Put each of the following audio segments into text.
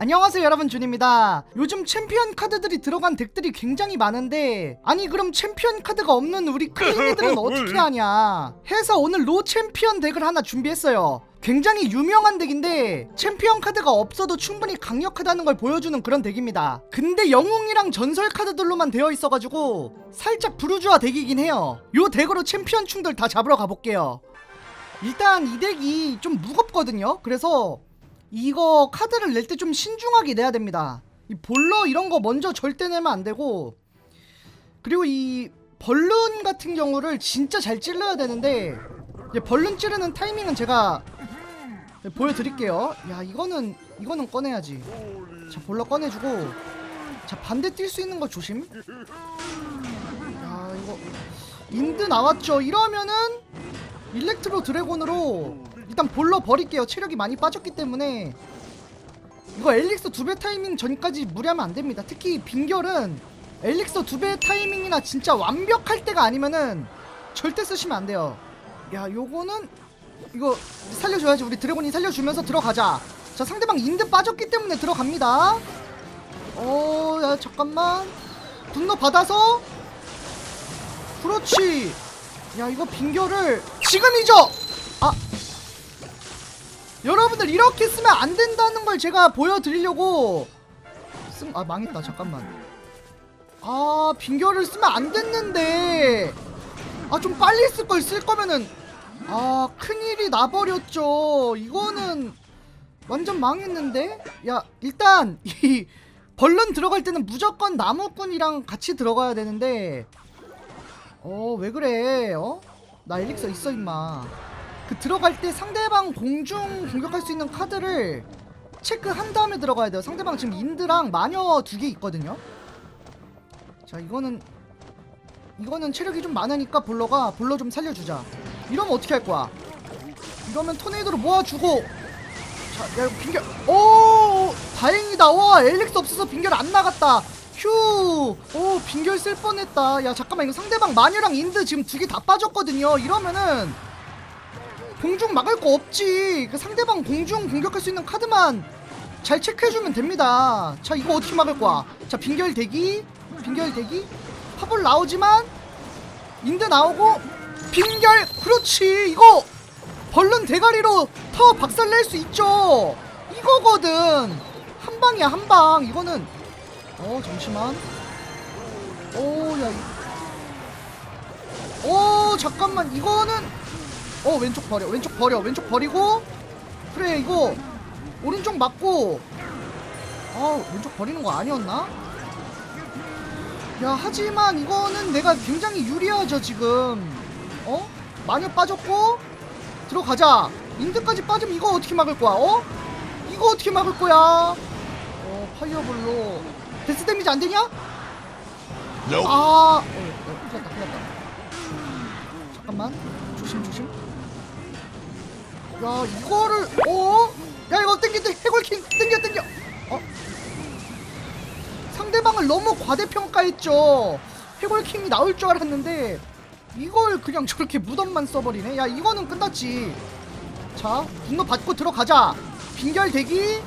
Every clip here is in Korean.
안녕하세요 여러분. 준입니다. 요즘 챔피언 카드들이 들어간 덱들이 굉장히 많은데 아니 그럼 챔피언 카드가 없는 우리 크리미들은 어떻게 하냐? 해서 오늘 로 챔피언 덱을 하나 준비했어요. 굉장히 유명한 덱인데 챔피언 카드가 없어도 충분히 강력하다는 걸 보여주는 그런 덱입니다. 근데 영웅이랑 전설 카드들로만 되어 있어가지고 살짝 부르주아 덱이긴 해요. 요 덱으로 챔피언 충들 다 잡으러 가볼게요. 일단 이 덱이 좀 무겁거든요. 그래서 이거 카드를 낼 때 좀 신중하게 내야 됩니다. 이 볼러 이런 거 먼저 절대 내면 안 되고 그리고 이 벌룬 같은 경우를 진짜 잘 찔러야 되는데 벌룬 찌르는 타이밍은 제가 보여드릴게요. 야 이거는 이거는 꺼내야지. 자 볼러 꺼내주고 자 반대 뛸 수 있는 거 조심. 야 이거 인드 나왔죠. 이러면은 일렉트로 드래곤으로 일단 볼러 버릴게요. 체력이 많이 빠졌기 때문에 이거 엘릭서 두 배 타이밍 전까지 무리하면 안 됩니다. 특히 빙결은 엘릭서 두 배 타이밍이나 진짜 완벽할 때가 아니면은 절대 쓰시면 안 돼요. 야, 요거는 이거 살려줘야지. 우리 드래곤이 살려주면서 들어가자. 자, 상대방 인드 빠졌기 때문에 들어갑니다. 어, 야, 잠깐만. 분노 받아서 그렇지. 야, 이거 빙결을 지금 이죠. 아, 여러분들 이렇게 쓰면 안 된다는 걸 제가 보여드리려고 쓴, 아 망했다. 잠깐만. 아 빙결을 쓰면 안 됐는데. 아 좀 빨리 쓸 걸 쓸 거면은. 아 큰일이 나버렸죠. 이거는 완전 망했는데? 야 일단 이 벌룬 들어갈 때는 무조건 나무꾼이랑 같이 들어가야 되는데. 어 왜 그래? 어? 나 엘릭서 있어 임마 그 들어갈 때 상대방 공중 공격할 수 있는 카드를 체크한 다음에 들어가야 돼요. 상대방 지금 인드랑 마녀 두 개 있거든요. 자 이거는 이거는 체력이 좀 많으니까 볼러가 볼러 좀 살려주자. 이러면 어떻게 할 거야? 이러면 토네이도로 모아주고 자, 야 이거 빙결 오 다행이다. 와 엘릭스 없어서 빙결 안 나갔다. 휴, 오 빙결 쓸 뻔했다. 야 잠깐만 이거 상대방 마녀랑 인드 지금 두 개 다 빠졌거든요. 이러면은 공중 막을 거 없지. 그 상대방 공중 공격할 수 있는 카드만 잘 체크해주면 됩니다. 자, 이거 어떻게 막을 거야? 자, 빙결 대기, 빙결 대기, 파볼 나오지만 인드 나오고 빙결, 그렇지. 이거 벌룬 대가리로 터 박살 낼 수 있죠. 이거거든. 한 방이야, 한 방. 이거는 어, 잠시만. 오, 야. 이- 오, 잠깐만. 이거는 어 왼쪽 버려 왼쪽 버려 왼쪽 버리고 그래 이거 오른쪽 맞고. 아 왼쪽 버리는 거 아니었나? 야 하지만 이거는 내가 굉장히 유리하죠 지금. 어? 마녀 빠졌고 들어가자. 인드까지 빠지면 이거 어떻게 막을 거야 어? 이거 어떻게 막을 거야? 어 파이어볼로. 데스 데미지 안 되냐? 아 어, 어, 큰일 났다 큰일 났다. 잠깐만. 조심 조심 야 이거를 어? 야 이거 땡겨 땡겨 해골킹 땡겨 땡겨. 어? 상대방을 너무 과대평가했죠. 해골킹이 나올 줄 알았는데 이걸 그냥 저렇게 무덤만 써버리네? 야 이거는 끝났지. 자 분노 받고 들어가자. 빙결 대기.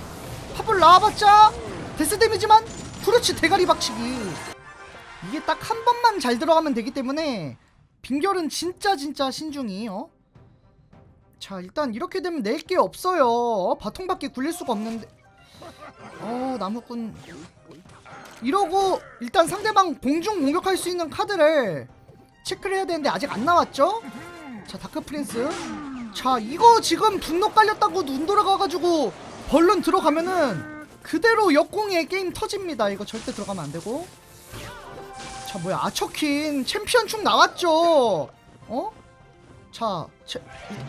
팝을 나와봤자 데스 데미지만 그렇지 대가리 박치기. 이게 딱 한 번만 잘 들어가면 되기 때문에 빙결은 진짜 진짜 신중히 어? 자 일단 이렇게 되면 낼 게 없어요. 어, 바통밖에 굴릴 수가 없는데. 어 나무꾼. 이러고 일단 상대방 공중 공격할 수 있는 카드를 체크를 해야 되는데 아직 안 나왔죠? 자 다크 프린스. 자 이거 지금 분노 깔렸다고 눈 돌아가가지고 벌룬 들어가면은 그대로 역공의 게임 터집니다. 이거 절대 들어가면 안 되고. 자 뭐야. 아처킨 챔피언 축 나왔죠? 어? 자 체,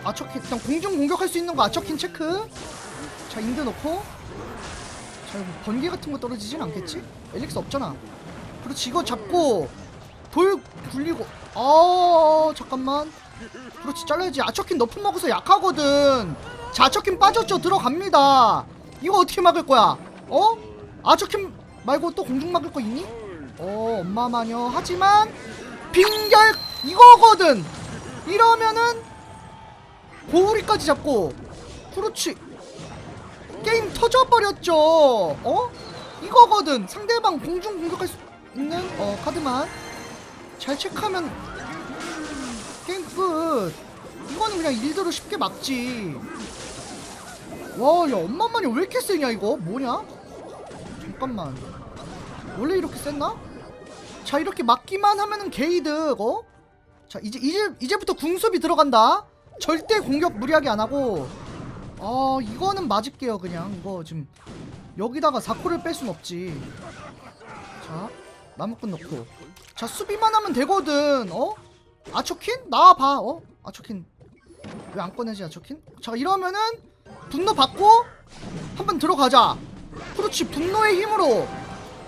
아처킨 일단 공중 공격할 수 있는 거 아처킨 체크. 자 인드 넣고. 자 번개 같은 거 떨어지진 않겠지? 엘릭스 없잖아. 그렇지 이거 잡고 돌 굴리고. 아 잠깐만. 그렇지 잘라야지. 아처킨 너프 먹어서 약하거든. 자 아처킨 빠졌죠? 들어갑니다. 이거 어떻게 막을 거야? 어? 아처킨 말고 또 공중 막을 거 있니? 어 엄마 마녀. 하지만 빙결 이거거든 이러면은 고우리까지 잡고 그렇지. 게임 터져버렸죠. 어? 이거거든. 상대방 공중 공격할 수 있는 어 카드만 잘 체크하면 게임 끝. 이거는 그냥 일대로 쉽게 막지. 와야 엄마만이 왜 이렇게 세냐 이거? 뭐냐? 잠깐만. 원래 이렇게 셌나? 자 이렇게 막기만 하면은 게이득 어? 자 이제 이제 이제부터 궁수비 들어간다? 절대 공격 무리하게 안 하고. 아 이거는 맞을게요 그냥. 이거 지금 여기다가 사코를 뺄 순 없지. 자 나무꾼 넣고. 자 수비만 하면 되거든 어? 아초킨? 나와봐 어? 아초킨. 왜 안 꺼내지 아초킨? 자 이러면은 분노 받고 한번 들어가자. 그렇지 분노의 힘으로.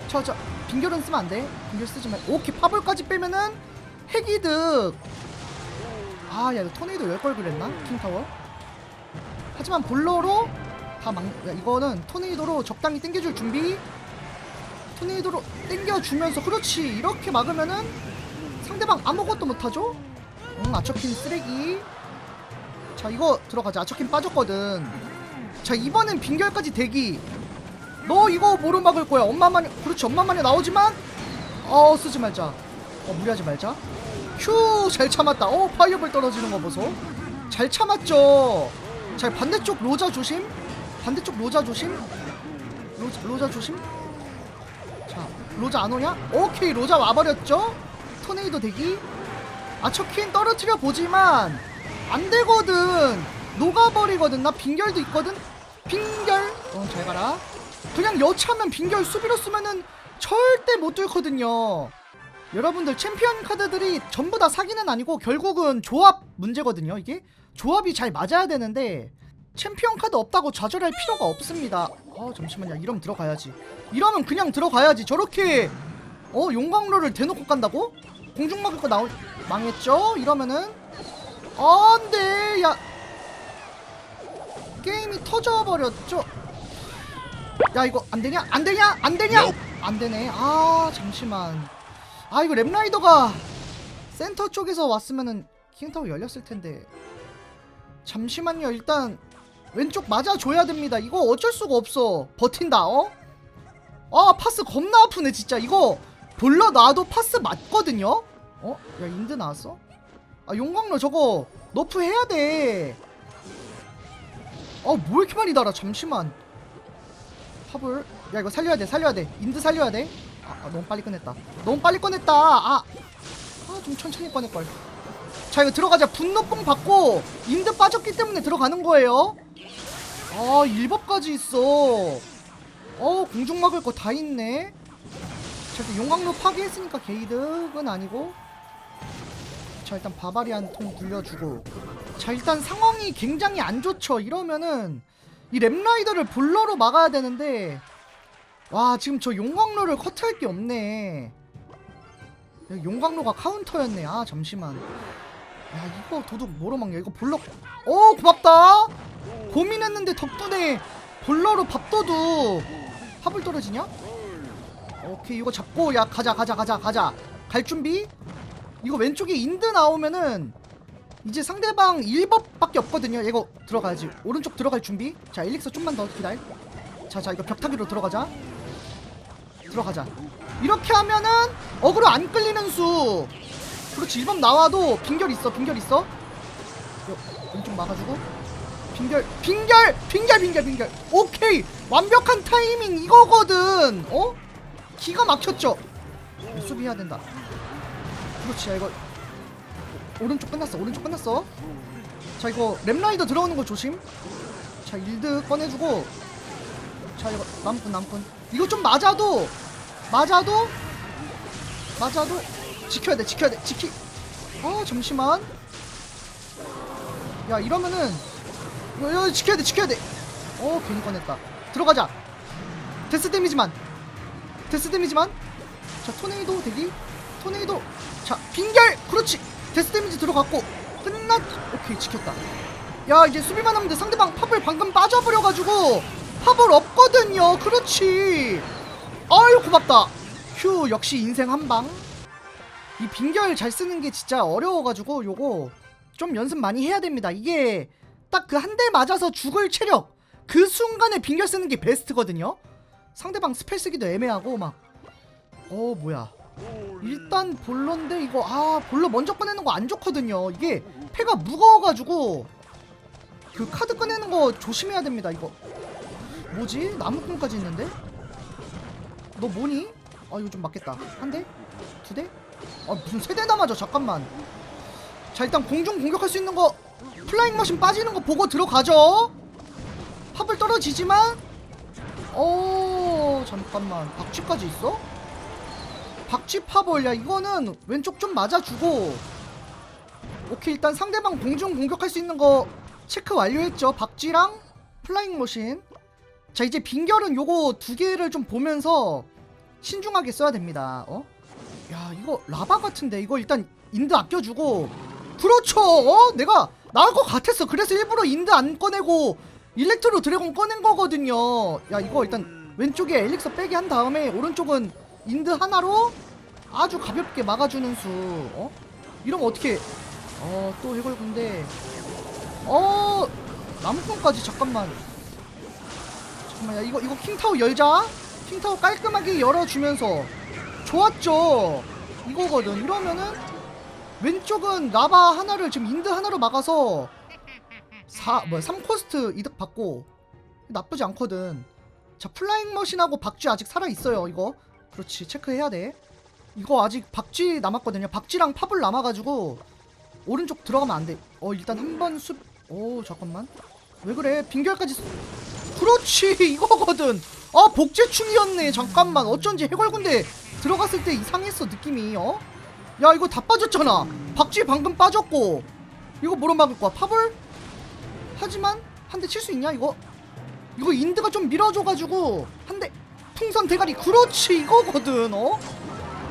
자자 빙결은 쓰면 안돼. 빙결 쓰지 말. 오케이 파벌까지 빼면은 핵이득. 아야 이거 토네이도 열 걸 그랬나? 킹타워? 하지만 볼러로 다 막, 야, 이거는 토네이도로 적당히 땡겨줄 준비. 토네이도로 땡겨주면서 그렇지. 이렇게 막으면은 상대방 아무것도 못하죠? 응 아처킨 쓰레기. 자 이거 들어가자. 아처킨 빠졌거든. 자 이번엔 빙결까지 대기. 너 이거 뭐로 막을 거야. 엄마만이 그렇지 엄마만이 나오지만 어 쓰지 말자 어 무리하지 말자. 휴 잘 참았다. 어 파이어볼 떨어지는 거 보소. 잘 참았죠. 자 반대쪽 로자 조심. 반대쪽 로자 조심. 로자, 로자 조심. 자 로자 안 오냐? 오케이 로자 와버렸죠? 토네이도 대기. 아처킨 떨어뜨려 보지만 안 되거든. 녹아버리거든. 나 빙결도 있거든. 빙결. 어 잘 가라. 그냥 여차하면 빙결 수비로 쓰면은 절대 못 뚫거든요 여러분들 챔피언 카드들이 전부 다 사기는 아니고 결국은 조합 문제거든요 이게. 조합이 잘 맞아야 되는데 챔피언 카드 없다고 좌절할 필요가 없습니다. 어 잠시만요. 이러면 들어가야지. 이러면 그냥 들어가야지. 저렇게 어 용광로를 대놓고 간다고? 공중 막을 거 나오 망했죠? 이러면은 아, 안돼! 야! 게임이 터져버렸죠? 야 이거 안되냐? 안되냐? 안되냐? 안되네. 아 잠시만 아 이거 랩라이더가 센터 쪽에서 왔으면은 킹타워 열렸을 텐데 잠시만요 일단 왼쪽 맞아줘야 됩니다 이거 어쩔 수가 없어 버틴다 어? 아 파스 겁나 아프네 진짜 이거 볼러 놔도 파스 맞거든요? 어? 야 인드 나왔어? 아 용광로 저거 너프 해야 돼. 아 뭐 이렇게 많이 달아 잠시만. 팝을 야 이거 살려야 돼 살려야 돼 인드 살려야 돼. 아, 아, 너무 빨리 꺼냈다. 너무 빨리 꺼냈다. 아. 아 좀 천천히 꺼낼 걸. 자 이거 들어가자 분노뽕 받고 인드 빠졌기 때문에 들어가는 거예요. 아 일법까지 있어. 어 공중 막을 거 다 있네. 자 일단 용광로 파괴했으니까 게이득은 아니고 자 일단 바바리안 통 굴려주고 자 일단 상황이 굉장히 안 좋죠 이러면은 이 랩라이더를 볼러로 막아야 되는데 와 지금 저 용광로를 커트할 게 없네. 야, 용광로가 카운터였네. 아 잠시만. 야 이거 도둑 뭐로 막냐? 이거 볼러 오 고맙다. 고민했는데 덕분에 볼러로 밥도둑 합을 떨어지냐? 오케이 이거 잡고. 야 가자 가자 가자 가자. 갈 준비? 이거 왼쪽에 인드 나오면은 이제 상대방 1법밖에 없거든요. 이거 들어가야지. 오른쪽 들어갈 준비? 자 엘릭서 좀만 더 기다려. 자자 이거 벽타기로 들어가자 들어가자. 이렇게 하면은 어그로 안 끌리는 수. 그렇지 1법 나와도 빙결 있어 빙결 있어? 이거 왼쪽 막아주고. 빙결 빙결 빙결 빙결 빙결. 오케이 완벽한 타이밍 이거거든. 어? 기가 막혔죠? 수비해야 된다. 그렇지 야 이거. 오른쪽 끝났어 오른쪽 끝났어. 자 이거 랩라이더 들어오는 거 조심. 자 일드 꺼내주고. 자 이거 남꾼 남꾼. 이거 좀 맞아도 맞아도? 맞아도? 지켜야 돼 지켜야 돼 지키. 어 잠시만. 야 이러면은 이거, 지켜야 돼 지켜야 돼어 괜히 꺼냈다. 들어가자. 데스 데미지만. 데스 데미지만. 자 토네이도 대기. 토네이도. 자 빙결! 그렇지! 데스 데미지 들어갔고 끝났 오케이 지켰다. 야 이제 수비만 하면 돼. 상대방 팝을 방금 빠져버려가지고 팝을 없거든요. 그렇지 아유 고맙다. 휴 역시 인생 한방. 이 빙결 잘 쓰는 게 진짜 어려워가지고 요거 좀 연습 많이 해야 됩니다. 이게 딱 그 한 대 맞아서 죽을 체력 그 순간에 빙결 쓰는 게 베스트거든요. 상대방 스펠 쓰기도 애매하고 막. 어 뭐야. 일단 볼러인데 이거 아 볼러 먼저 꺼내는 거 안 좋거든요. 이게 패가 무거워가지고 그 카드 꺼내는 거 조심해야 됩니다 이거. 뭐지? 나무꾼까지 있는데 너 뭐니? 아 이거 좀 맞겠다. 한 대? 두 대? 아 무슨 세 대나 맞아? 잠깐만. 자 일단 공중 공격할 수 있는 거 플라잉 머신 빠지는 거 보고 들어가죠? 팝을 떨어지지만 어 잠깐만. 박쥐까지 있어? 박쥐 파벌 야 이거는 왼쪽 좀 맞아주고. 오케이 일단 상대방 공중 공격할 수 있는 거 체크 완료했죠? 박쥐랑 플라잉 머신 자 이제 빙결은 요거 두 개를 좀 보면서 신중하게 써야 됩니다. 어? 야 이거 라바 같은데 이거 일단 인드 아껴주고. 그렇죠. 어? 내가 나올 것 같았어. 그래서 일부러 인드 안 꺼내고 일렉트로 드래곤 꺼낸 거거든요. 야 이거 일단 왼쪽에 엘릭서 빼게 한 다음에 오른쪽은 인드 하나로 아주 가볍게 막아주는 수. 어? 이러면 어떻게 어 또 해골군데 어 나무꾼까지 잠깐만 잠깐만 야 이거 이거 킹타워 열자. 킹타워 깔끔하게 열어주면서 좋았죠. 이거거든. 이러면은 왼쪽은 라바 하나를 지금 인드 하나로 막아서 4 뭐야 3코스트 이득 받고 나쁘지 않거든. 자 플라잉 머신하고 박쥐 아직 살아있어요 이거. 그렇지 체크해야 돼. 이거 아직 박쥐 남았거든요. 박쥐랑 팝을 남아가지고 오른쪽 들어가면 안돼어 일단 한 번 숲. 오 잠깐만. 왜 그래? 빙결까지 쓰- 그렇지 이거거든 아 복제충이었네 잠깐만 어쩐지 해골군대 들어갔을 때 이상했어 느낌이 어? 야 이거 다 빠졌잖아 박쥐 방금 빠졌고 이거 뭐로 막을 거야 팝을? 하지만 한 대 칠 수 있냐 이거? 이거 인드가 좀 밀어줘가지고 한 대 풍선 대가리 그렇지 이거거든 어?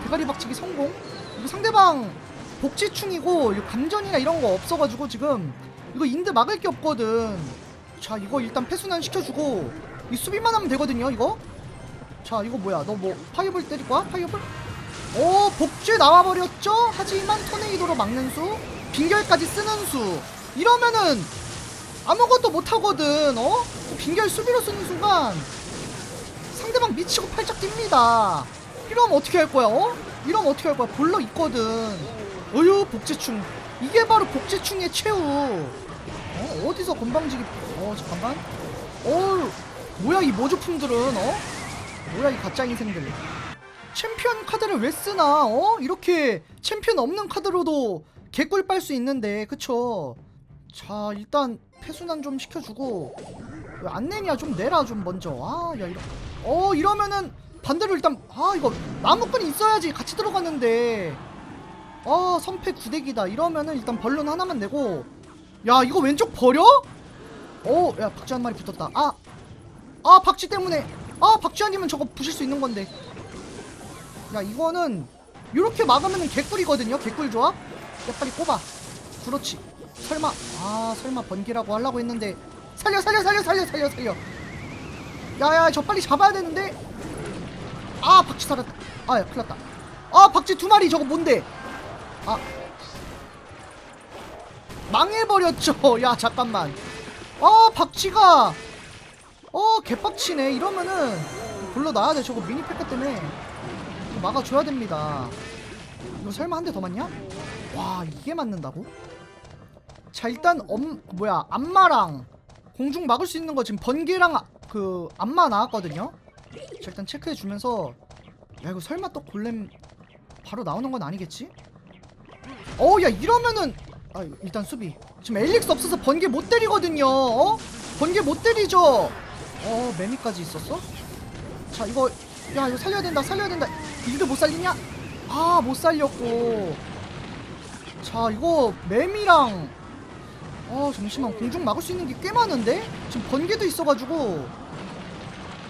대가리 박치기 성공 이거 상대방 복지충이고 감전이나 이런 거 없어가지고 지금 이거 인드 막을 게 없거든 자 이거 일단 패순환 시켜주고 이 수비만 하면 되거든요 이거 자 이거 뭐야 너 뭐 파이어볼 때릴 거야? 파이어볼? 오 복제 나와버렸죠? 하지만 토네이도로 막는 수 빙결까지 쓰는 수 이러면은 아무것도 못하거든 어? 빙결 수비로 쓰는 순간 상대방 미치고 팔짝 뜁니다 이러면 어떻게 할 거야 어? 이러면 어떻게 할 거야 볼러 있거든 어휴 복제충 이게 바로 복제충의 최후 어? 어디서 건방지게 어 잠깐만. 어 뭐야 이 모조품들은 어? 뭐야 이 가짜 인생들. 챔피언 카드를 왜 쓰나 어? 이렇게 챔피언 없는 카드로도 개꿀 빨 수 있는데 그쵸? 자 일단 패순환 좀 시켜주고 왜 안 내냐 좀 내라 좀 먼저. 아야 이러 어 이러면은 반대로 일단 아 이거 나무꾼이 있어야지. 같이 들어갔는데. 아 선패 구대기다. 이러면은 일단 벌룬 하나만 내고. 야 이거 왼쪽 버려? 어야 박쥐 한 마리 붙었다. 아 아 박쥐 때문에. 아 박쥐 아니면 저거 부실 수 있는 건데. 야 이거는 이렇게 막으면 개꿀이거든요? 개꿀 조합? 야 빨리 꼽아. 그렇지. 설마. 아 설마 번개라고 하려고 했는데. 살려 살려 살려 살려 살려 살려. 야야 저 빨리 잡아야 되는데. 아 박쥐 살았다. 아야 큰일 났다. 아 박쥐 두 마리. 저거 뭔데? 아. 망해버렸죠. 야 잠깐만 아 박쥐가 어 개빡치네 이러면은 불러놔야 돼 저거 미니패카 때문에 막아줘야 됩니다 이거 설마 한 대 더 맞냐? 와 이게 맞는다고? 자 일단 엄 뭐야 안마랑 공중 막을 수 있는 거 지금 번개랑 아- 그 안마 나왔거든요 자 일단 체크해 주면서 야 이거 설마 또 골렘 바로 나오는 건 아니겠지? 어야 이러면은 아 일단 수비. 지금 엘릭스 없어서 번개 못 때리거든요. 어? 번개 못 때리죠? 어 매미까지 있었어? 자 이거 야 이거 살려야 된다 살려야 된다. 이거 못 살리냐? 아 못 살렸고. 자 이거 매미랑 어 잠시만. 공중 막을 수 있는 게 꽤 많은데? 지금 번개도 있어가지고.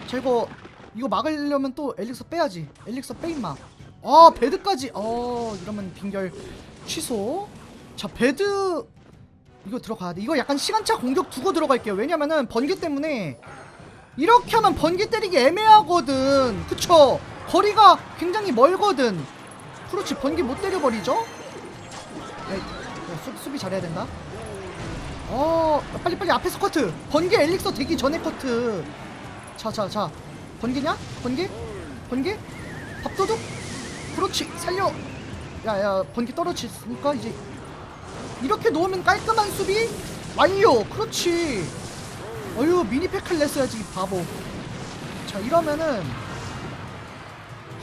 자 이거 이거 막으려면 또 엘릭서 빼야지. 엘릭서 빼 임마. 아 베드까지. 어 이러면 빙결 취소 자 베드 이거 들어가야 돼. 이거 약간 시간차 공격 두고 들어갈게요. 왜냐면은 번개 때문에 이렇게 하면 번개 때리기 애매하거든. 그쵸? 거리가 굉장히 멀거든. 그렇지 번개 못 때려버리죠? 야, 야, 수, 수비 잘해야 된다. 어 빨리 빨리 앞에서 커트. 번개 엘릭서 되기 전에 커트. 자자자. 번개냐? 번개? 번개? 밥도둑? 그렇지 살려. 야야 번개 떨어졌으니까 이제 이렇게 놓으면 깔끔한 수비? 완료! 그렇지. 어휴 미니팩을 냈어야지 이 바보. 자 이러면은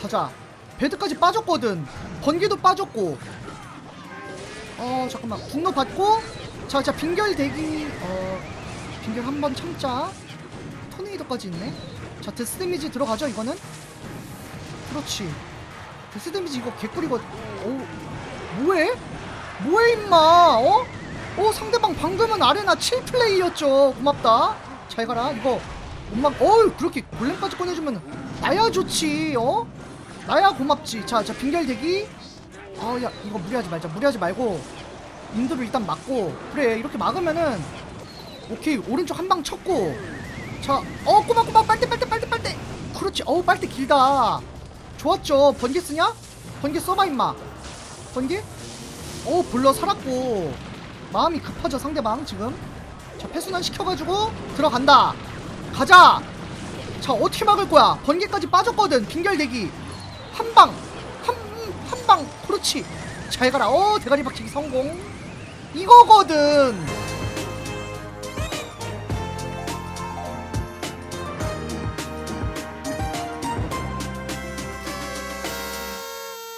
가자. 배드까지 빠졌거든. 번개도 빠졌고. 어 잠깐만. 분노 받고. 자 자 빙결 대기. 어 빙결 한번 참자. 토네이도까지 있네. 자 데스 데미지 들어가죠 이거는? 그렇지. 데스 데미지 이거 개꿀이거 오 뭐해 뭐해 임마? 어? 어 상대방 방금은 아레나 7플레이였죠. 고맙다. 잘 가라 이거. 엄마 어우 그렇게 골렘까지 꺼내주면 나야 좋지 어? 나야 고맙지. 자자 빙결 대기. 아야 이거 무리하지 말자. 무리하지 말고 인도를 일단 막고. 그래 이렇게 막으면은 오케이 오른쪽 한 방 쳤고. 자어 꼬박 꼬박 빨대 빨대 빨대 빨대. 그렇지. 어우 빨대 길다. 좋았죠. 번개 쓰냐? 번개 써봐 임마. 번개? 어 불러 살았고. 마음이 급하죠 상대방 지금. 자 패순환 시켜가지고 들어간다. 가자! 자 어떻게 막을 거야? 번개까지 빠졌거든 빙결대기. 한방 한 한방 그렇지. 잘 가라. 어 대가리 박치기 성공. 이거거든